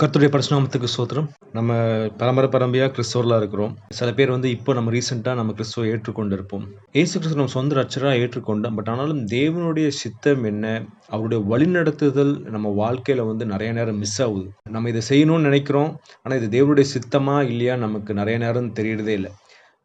கர்த்தருடைய பரிசுநாமத்துக்கு சோத்திரம் நம்ம பரம்பரை பரம்பரையாக கிறிஸ்தவர்களாக இருக்கிறோம். சில பேர் வந்து இப்போ நம்ம ரீசெண்டாக நம்ம கிறிஸ்துவை ஏற்றுக்கொண்டு இருப்போம் ஏசு கிறிஸ்து நம்ம சொந்த ரச்சராக ஏற்றுக்கொண்டோம். பட் ஆனாலும் தேவனுடைய சித்தம் என்ன? அவருடைய வழிநடத்துதல் நம்ம வாழ்க்கையில் வந்து நிறைய நேரம் மிஸ் ஆகுது. நம்ம இதை செய்யணும்னு நினைக்கிறோம். ஆனால் இது தேவனுடைய சித்தமா இல்லையா நமக்கு நிறைய நேரம் தெரியறதே இல்லை.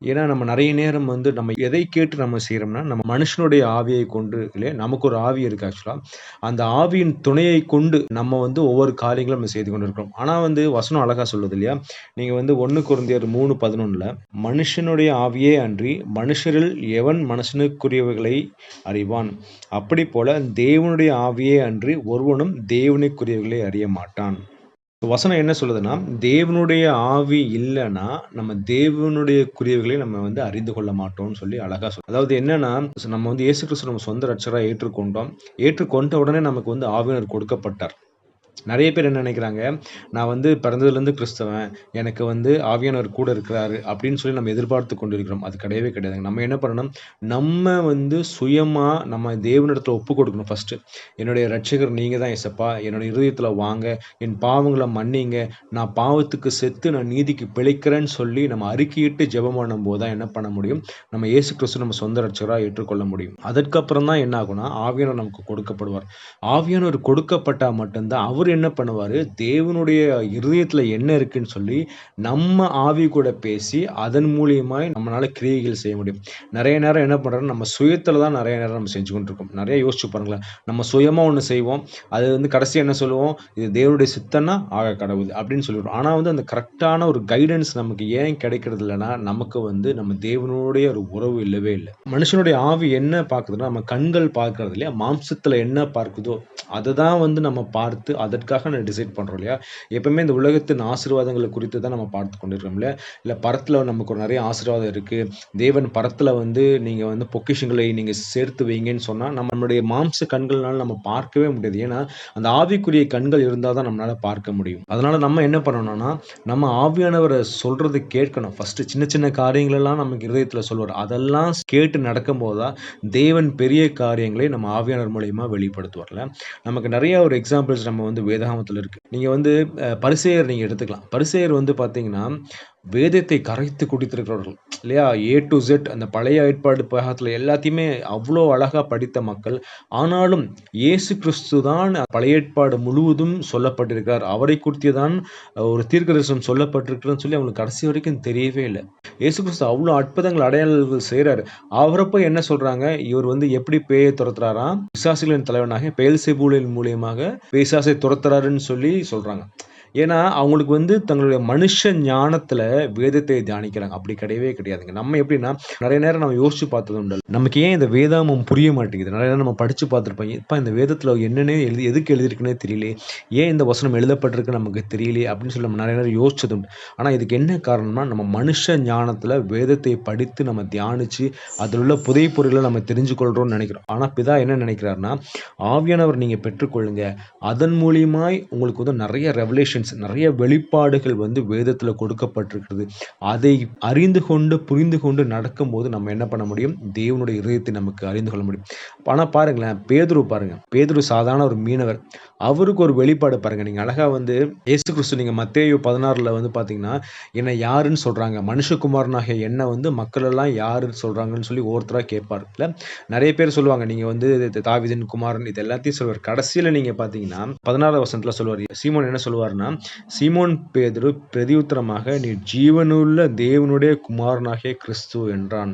ஏன்னா நம்ம நிறைய நேரம் வந்து நம்ம எதை கேட்டு நம்ம செய்கிறோம்னா நம்ம மனுஷனுடைய ஆவியை கொண்டு இல்லையா? நமக்கு ஒரு ஆவி இருக்குது ஆக்சுவலாக அந்த ஆவியின் துணையை கொண்டு நம்ம வந்து ஒவ்வொரு காரியங்களும் நம்ம செய்து கொண்டு இருக்கிறோம் ஆனால் வந்து வசனம் அழகாக சொல்லுது இல்லையா? நீங்கள் வந்து ஒன்று குறைந்தர் மூணு பதினொன்றில் மனுஷனுடைய ஆவியே அன்றி மனுஷரில் எவன் மனுஷனுக்குரியவைகளை அறிவான்? அப்படி போல தேவனுடைய ஆவியே அன்றி ஒருவனும் தேவனுக்குரியவைகளை அறிய மாட்டான். வசனம் என்ன சொல்லுதுன்னா தேவனுடைய ஆவி இல்லைன்னா நம்ம தேவனுடைய குறியவைகளை நம்ம வந்து அறிந்து கொள்ள மாட்டோம்னு சொல்லி அழகா சொல்லு அதாவது என்னன்னா நம்ம வந்து இயேசு கிறிஸ்து நம்ம சொந்த ரட்சராக ஏற்றுக்கொண்டோம். ஏற்றுக்கொண்ட உடனே நமக்கு வந்து ஆவியினர் கொடுக்கப்பட்டார். நிறைய பேர் என்ன நினைக்கிறாங்க நான் வந்து பிறந்ததுலேருந்து கிறிஸ்தவன் எனக்கு வந்து ஆவியானவர் கூட இருக்கிறாரு அப்படின்னு சொல்லி நம்ம எதிர்பார்த்து கொண்டு இருக்கிறோம் அது கிடையவே கிடையாது நம்ம என்ன பண்ணணும் நம்ம வந்து சுயமாக நம்ம தேவனிடத்தில் ஒப்பு கொடுக்கணும் ஃபஸ்ட்டு என்னுடைய ரட்சகர் நீங்கள் தான் எசப்பா என்னுடைய இருதயத்தில் வாங்க. என் பாவங்களை மன்னிங்க. நான் பாவத்துக்கு செத்து நான் நீதிக்கு பிழைக்கிறேன்னு சொல்லி நம்ம அறிக்கையிட்டு ஜெபம் பண்ணும்போது தான் என்ன பண்ண முடியும் நம்ம இயேசு கிறிஸ்து நம்ம சொந்த ரட்சகராக ஏற்றுக்கொள்ள முடியும். அதற்கப்புறம் தான் என்ன ஆகும்னா ஆவியானவர் நமக்கு கொடுக்கப்படுவார். ஆவியானவர் கொடுக்கப்பட்டால் மட்டும்தான் அவர் என்ன பண்ணுவார்? தேவனுடைய இருதயத்தில் என்ன இருக்குன்னு சொல்லி நம்ம ஆவி கூட பேசி அதன் மூலியமாக நம்மளால் கிரியைகள் செய்ய முடியும். நிறைய நேரம் என்ன பண்ணுறோம் நம்ம சுயத்தில் தான் நிறைய நேரம் நம்ம செஞ்சு கொண்டிருக்கோம் நிறைய யோசிச்சு பாருங்களேன். நம்ம சுயமாக ஒன்று செய்வோம். அது வந்து கடைசி என்ன சொல்லுவோம்? இது தேவனுடைய சித்தன்னா ஆக கடவுள் அப்படின்னு சொல்லிடுவோம். ஆனால் வந்து அந்த கரெக்டான ஒரு கைடன்ஸ் நமக்கு ஏன் கிடைக்கிறது இல்லைன்னா நமக்கு வந்து நம்ம தேவனுடைய ஒரு உறவு இல்லவே இல்லை. மனுஷனுடைய ஆவி என்ன பார்க்குதுன்னா நம்ம கண்கள் பார்க்கறது இல்லையா? மாம்சத்தில் என்ன பார்க்குதோ அதை தான் வந்து நம்ம பார்த்து அதற்காக நான் டிசைட் பண்ணுறோம் இல்லையா? எப்பவுமே இந்த உலகத்தின் ஆசீர்வாதங்களை குறித்து தான் நம்ம பார்த்து கொண்டிருக்கோம்ல இல்லை பரத்தில் நமக்கு ஒரு நிறைய ஆசீர்வாதம் இருக்குது தேவன் பரத்தில் வந்து நீங்கள் வந்து பொக்கிஷங்களை நீங்கள் சேர்த்து வைங்கன்னு சொன்னால் நம்மளுடைய மாம்ச கண்கள்னால நம்ம பார்க்கவே முடியாது. ஏன்னா அந்த ஆவிக்குரிய கண்கள் இருந்தால் தான் நம்மளால் பார்க்க முடியும். அதனால் நம்ம என்ன பண்ணணும்னா நம்ம ஆவியானவரை சொல்கிறது கேட்கணும். ஃபஸ்ட்டு சின்ன சின்ன காரியங்களெல்லாம் நமக்கு இருதயத்தில் சொல்வார். அதெல்லாம் கேட்டு நடக்கும்போது தான் தேவன் பெரிய காரியங்களை நம்ம ஆவியானவர் மூலயமா வெளிப்படுத்துவார்ல நமக்கு நிறைய ஒரு எக்ஸாம்பிள்ஸ் நம்ம வந்து வேதாகமத்தில் இருக்குது நீங்கள் வந்து பரிசெயர் நீங்கள் எடுத்துக்கலாம். பரிசெயர் வந்து பார்த்தீங்கன்னா வேதத்தை கரைத்து குடித்திருக்கிறவர்கள். இல்லையா? ஏ டு ஜெட் அந்த பழைய ஏற்பாடு பாகத்தில் எல்லாத்தையுமே அவ்வளோ அழகாக படித்த மக்கள். ஆனாலும் இயேசு கிறிஸ்து தான் பழைய ஏற்பாடு முழுவதும் சொல்லப்பட்டிருக்கிறார் அவரை குறித்து தான் ஒரு தீர்க்கதரிசனம் சொல்லப்பட்டிருக்கிறன்னு சொல்லி அவங்களுக்கு கடைசி வரைக்கும் தெரியவே இல்லை. இயேசு கிறிஸ்து அவ்வளோ அற்புதங்கள் அடையாளங்கள் செய்கிறார் அவரை போய் என்ன சொல்கிறாங்க இவர் வந்து எப்படி பேயை துரத்துறாராம்? விசாசிகளின் தலைவனாக பேல் செபூலின் மூலியமாக பேசாசை துரத்துறாருன்னு சொல்லி சொல்கிறாங்க ஏன்னா அவங்களுக்கு வந்து தங்களுடைய மனுஷ ஞானத்துல வேதத்தை தியானிக்கிறாங்க. அப்படி கிடையவே கிடையாதுங்க. நம்ம எப்படின்னா நிறைய நேரம் நம்ம யோசிச்சு பார்த்தது உண்டு. நமக்கு ஏன் இந்த வேதாமம் புரிய மாட்டேங்குது? நிறைய நேரம் நம்ம படிச்சு பார்த்துருப்போம். இப்போ இந்த வேதத்துல என்னென்ன எழுதி எதுக்கு எழுதியிருக்குன்னே தெரியல. ஏன் இந்த வசனம் எழுதப்பட்டிருக்கு நமக்கு தெரியல அப்படின்னு சொல்லி நம்ம நிறைய நேரம் யோசிச்சது உண்டு. ஆனால் இதுக்கு என்ன காரணம்னா நம்ம மனுஷ ஞானத்துல வேதத்தை படித்து நம்ம தியானிச்சு அதில் உள்ள புதை பொருளை நம்ம தெரிஞ்சு நினைக்கிறோம். ஆனால் பிதா என்ன நினைக்கிறாருன்னா ஆவியானவர் நீங்கள் பெற்றுக்கொள்ளுங்க. அதன் மூலியமாய் உங்களுக்கு வந்து நிறைய ரெவலேஷன் ரெவலேஷன்ஸ் நிறைய வெளிப்பாடுகள் வந்து வேதத்தில் கொடுக்கப்பட்டிருக்கிறது. அதை அறிந்து கொண்டு புரிந்து கொண்டு நடக்கும்போது நம்ம என்ன பண்ண முடியும்? தேவனுடைய இதயத்தை நமக்கு அறிந்து கொள்ள முடியும். ஆனால் பாருங்களேன் பேதுரு பாருங்க. பேதுரு சாதாரண ஒரு மீனவர். அவருக்கு ஒரு வெளிப்பாடு பாருங்க. நீங்க அழகா வந்து ஏசு கிறிஸ்து நீங்க மத்தேயு பதினாறுல வந்து பாத்தீங்கன்னா என்ன யாருன்னு சொல்றாங்க. மனுஷகுமாரனாக என்ன வந்து மக்கள் எல்லாம் சொல்கிறாங்கன்னு சொல்றாங்கன்னு சொல்லி ஒருத்தராக கேட்பாரு. நிறைய பேர் சொல்லுவாங்க. நீங்க வந்து தாவிதன் குமாரன் இது எல்லாத்தையும் சொல்வார். கடைசியில நீங்க பாத்தீங்கன்னா பதினாறு வருஷத்துல சொல்லுவார் சீமோன் என்ன சொல்லுவாருன்னா சீமோன் பேதரு பிரதியுத்தரமாக நீ ஜீவனுள்ள தேவனுடைய குமாரனாகிய கிறிஸ்து என்றான்.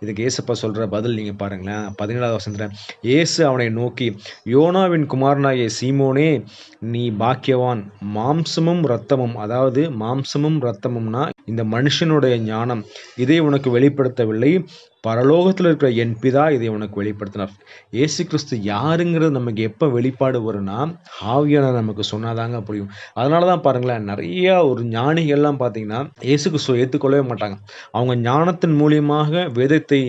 இதுக்கு ஏசப்பா சொல்ற பதில் நீங்க பாருங்களேன். பதினேழாவது வருஷத்துல ஏசு அவனை நோக்கி யோனாவின் குமாரனாகிய சீமோன் நீ பாக்கியவான். மாம்சமும் ரத்தமும் அதாவது மாம்சமும் இரத்தமும்னா இந்த மனுஷனுடைய ஞானம் இதை உனக்கு வெளிப்படுத்தவில்லை. பரலோகத்தில் இருக்கிற என் பிதா இதை உனக்கு வெளிப்படுத்தினார். ஏசு கிறிஸ்து யாருங்கிறது நமக்கு எப்போ வெளிப்பாடு வரும்னா ஆவியான நமக்கு சொன்னாதாங்க புரியும். அதனால தான் பாருங்களேன் நிறைய ஒரு ஞானிகள்லாம் பார்த்தீங்கன்னா ஏசு கிறிஸ்துவ ஏற்றுக்கொள்ளவே மாட்டாங்க. அவங்க ஞானத்தின் மூலியமாக வேதத்தை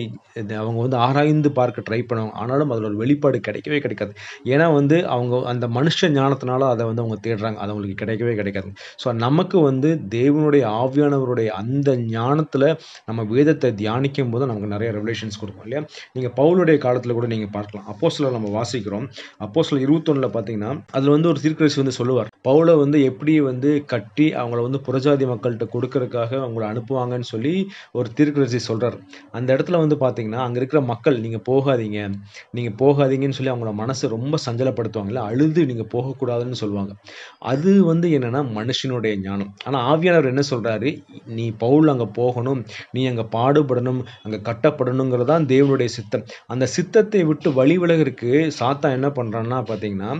அவங்க வந்து ஆராய்ந்து பார்க்க ட்ரை பண்ணுவாங்க. ஆனாலும் அதில் ஒரு வெளிப்பாடு கிடைக்கவே கிடைக்காது. ஏன்னா வந்து அவங்க அந்த மனுஷ ஞானத்தினால அதை வந்து அவங்க தேடுறாங்க. அது அவங்களுக்கு கிடைக்கவே கிடைக்காது. ஸோ நமக்கு வந்து தேவனுடைய ஆண்டவருடைய அந்த ஞானத்தில் நம்ம வேதத்தை தியானிக்கும் போது நமக்கு நிறைய ரெவலேஷன்ஸ் கொடுக்கும் இல்லையா? நீங்கள் பவுலுடைய காலத்தில் கூட நீங்கள் பார்க்கலாம். அப்போ நம்ம வாசிக்கிறோம். அப்போ சில இருபத்தொன்னில் பார்த்தீங்கன்னா அதில் வந்து ஒரு தீர்க்கரசி வந்து சொல்லுவார். பவுலை வந்து எப்படி வந்து கட்டி அவங்கள வந்து புறஜாதி மக்கள்கிட்ட கொடுக்கறதுக்காக அவங்கள அனுப்புவாங்கன்னு சொல்லி ஒரு தீர்க்கரசி சொல்கிறார் அந்த இடத்துல வந்து பார்த்தீங்கன்னா அங்கே இருக்கிற மக்கள் நீங்கள் போகாதீங்க. நீங்கள் போகாதீங்கன்னு சொல்லி அவங்களோட மனசை ரொம்ப சஞ்சலப்படுத்துவாங்கல்ல அழுது நீங்கள் போகக்கூடாதுன்னு சொல்லுவாங்க. அது வந்து என்னென்னா மனுஷனுடைய ஞானம். ஆனால் ஆவியானவர் என்ன சொல்கிறாரு நீ பவுல் அங்கே போகணும் நீ அங்கே பாடுபடணும் அங்கே கட்டப்படணுங்கிறதான் தேவனுடைய சித்தம். அந்த சித்தத்தை விட்டு வழி விலகிறதுக்கு சாத்தா என்ன பண்ணுறான்னா பார்த்தீங்கன்னா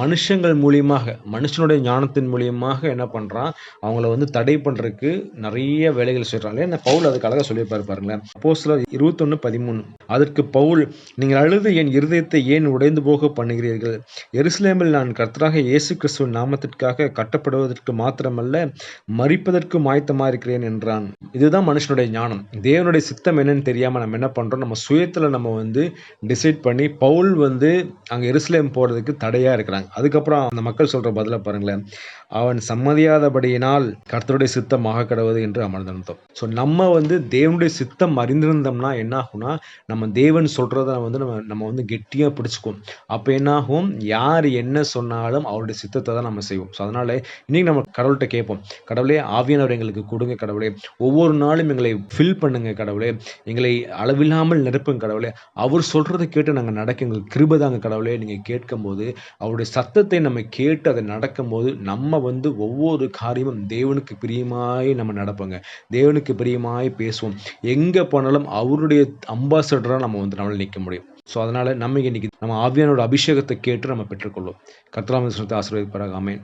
மனுஷங்கள் மூலியமாக மனுஷனுடைய ஞானத்தின் மூலியமாக என்ன பண்ணுறான் அவங்கள வந்து தடை பண்ணுறதுக்கு நிறைய வேலைகள் செய்கிறாங்க என்ன பவுல் அதுக்கு அழகாக சொல்லியிருப்பார் பாருங்களேன். அப்போ சில இருபத்தொன்று பதிமூணு. அதற்கு பவுல் நீங்கள் அழுது என் இருதயத்தை ஏன் உடைந்து போக பண்ணுகிறீர்கள்? எருசலேமில் நான் கர்த்தராக இயேசு கிறிஸ்துவின் நாமத்திற்காக கட்டப்படுவதற்கு மாத்திரமல்ல மறிப்பதற்கு ஆயத்தமாக இருக்கிறேன் என்றான். இதுதான் மனுஷனுடைய ஞானம். தேவனுடைய சித்தம் என்னன்னு தெரியாமல் நம்ம என்ன பண்ணுறோம் நம்ம சுயத்தில் நம்ம வந்து டிசைட் பண்ணி பவுல் வந்து அங்கே எருசலேம் போகிறதுக்கு தடையாக இருக்கிறாங்க. அதுக்கப்புறம் அந்த மக்கள் சொல்கிற பதில பாருங்களேன். அவன் சம்மதியாதபடியினால் கர்த்தருடைய சித்தம் ஆக கடவுது என்று அமர்ந்திருந்தோம். ஸோ நம்ம வந்து தேவனுடைய சித்தம் அறிந்திருந்தோம்னா என்ன ஆகும்னா நம்ம தேவன் சொல்கிறத வந்து நம்ம நம்ம வந்து கெட்டியாக பிடிச்சிக்குவோம். அப்போ என்னாகும் யார் என்ன சொன்னாலும் அவருடைய சித்தத்தை தான் நம்ம செய்வோம். ஸோ அதனால் இன்றைக்கி நம்ம கடவுள்கிட்ட கேட்போம். கடவுளே ஆவியானவர் எங்களுக்கு கொடுங்க கடவுளே. ஒவ்வொரு நாளும் எங்களை ஃபில் பண்ணுங்க கடவுளே. எங்களை அளவில்லாமல் நிரப்புங்க கடவுளே. அவர் சொல்கிறத கேட்டு நாங்கள் நடக்க எங்களுக்கு கிருபதாங்க கடவுளே. நீங்கள் கேட்கும்போது அவருடைய சத்தத்தை நம்ம கேட்டு அதை நடக்கும்போது நம்ம வந்து ஒவ்வொரு காரியமும் தேவனுக்கு பிரியமாய் நம்ம நடப்போங்க. தேவனுக்கு பிரியமாய் பேசுவோம். எங்கே போனாலும் அவருடைய அம்பாசடராக நம்ம வந்து நம்மளால் நிற்க முடியும். ஸோ அதனால் நம்ம இன்னைக்கு நம்ம ஆவியானோட அபிஷேகத்தை கேட்டு நம்ம பெற்றுக்கொள்வோம். கர்த்தராம ஆசீர்வதிப்பாராக. ஆமேன்.